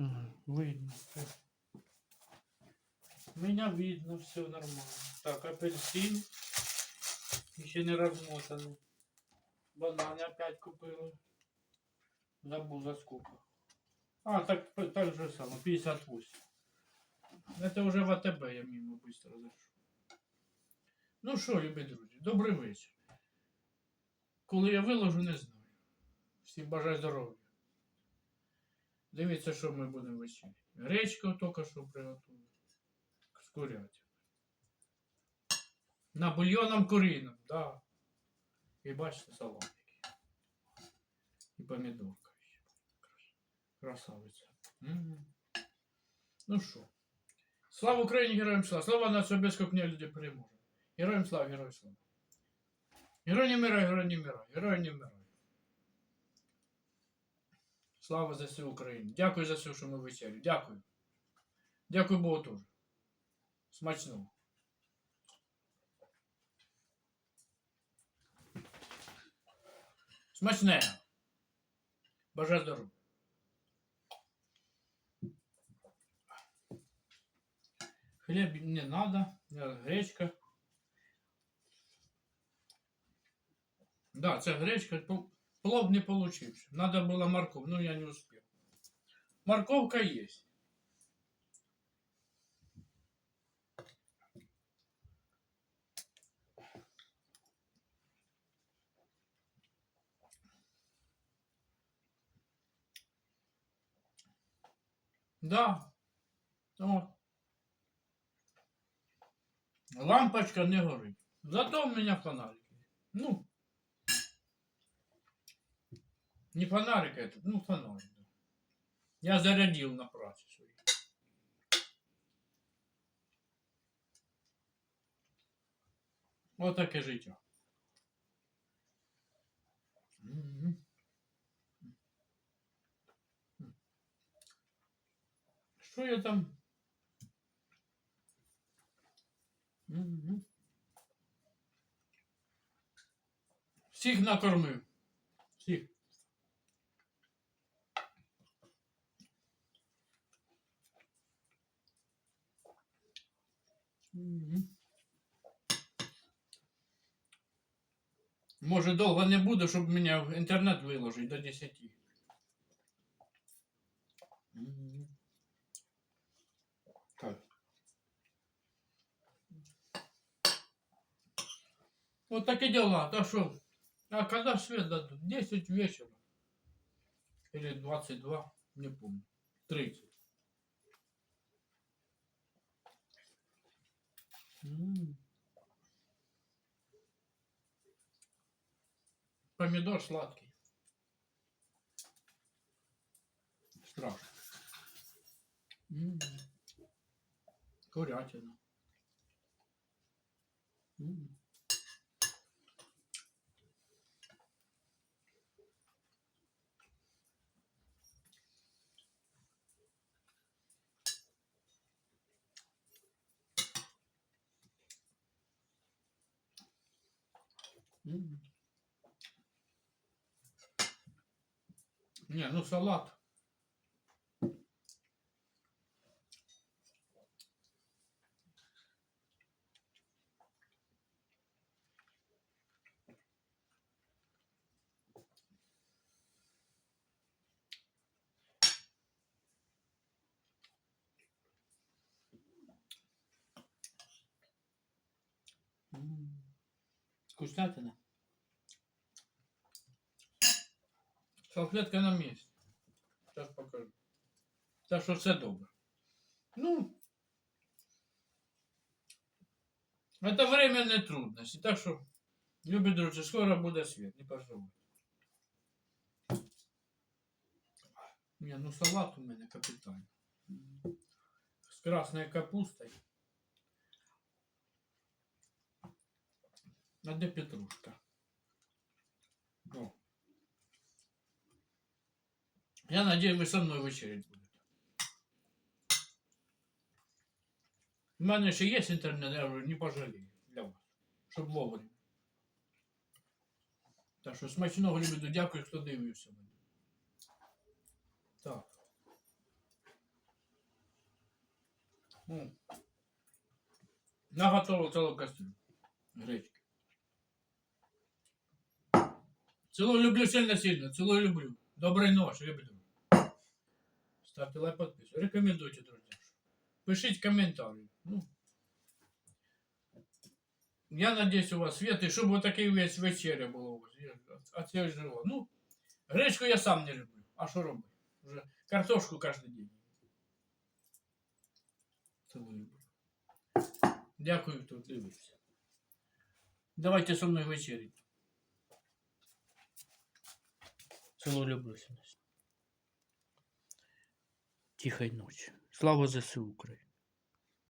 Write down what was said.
Ага, видно. Меня видно, все нормально. Так, апельсин. Еще не размотанный. Бананы опять купили. Забыл за сколько. А, так, так же самое, 58. Это уже в АТБ я мимо быстро зайшов. Ну що, любі друзі, добрий вечір. Коли я виложу, не знаю. Всім бажаю здоров'я. Дивіться, що ми будемо вечеряти. Гречка тільки що приготували. З курятиною. На бульйоном куриним, да. І бачите, салат який. І помідорка ще. Красавиця. Мгм. Ну що. Слава Україні, героям слава! Слава націю без копня люди переможе. Героям слава, героям слава. Герой не мира, герой не мира, герой не мира. Слава за всю Україну. Дякую за все, що ми вечерю. Дякую. Дякую Богу теж. Смачного. Смачне. Бажаю здоров'я. Хлеб не надо, гречка. Да, це гречка. Пл- Плов не получився. Надо было морковь, но я не успел. Морковка есть. Да. О. Лампочка не горить. Зато у меня фонарик. Ну. Не фонарик этот, ну фонарик. да. Я зарядил на праці своїй. Ось таке життя. Мгм. Що я там? Мгм. Всіх накормив. Всіх. Може довго не буде, щоб мене в інтернет виложить до 10. Мгм. Так. Вот такие дела. Так что, а когда свет дадут? 10 вечера. Или 22, не помню. 30. М. Помидор сладкий. Страшно. М. Курятина. М. М. Не, ну салат. Вкуснятина. Салфетка на місці. Зараз покажу. Так що все добре. Ну, это временные трудности. Так що, любі друзі, скоро буде світ, не переживайте. Не, ну салат у мене капітальний. З красною капустою. А де петрушка? О. Я надеюсь, вы со мной вечерять будете. У мене ще є інтернет, я вже не пожалію для вас. Щоб вовремя. Так що смачного любителю, дякую, хто дивився мене. Так. Ну, наготовив цілу кастрюлю. Гречки. Цілую люблю сильно-сильно. Цілую люблю. Доброї ночі, люблю. Ставте лайк, підписуйтесь. Рекомендуйте, друзі. Пишіть коментарі. Ну. Я надіюсь, у вас світ, і щоб вот такий весь вечеря було у вас. Я- А це жила. Ну, гречку я сам не люблю. А що робити? Вже картошку кожен день. Цілую люблю. Дякую, хто дивився. Давайте со мною вечерять. Цілую люблю. Тихої ночі. Слава ЗСУ Україні.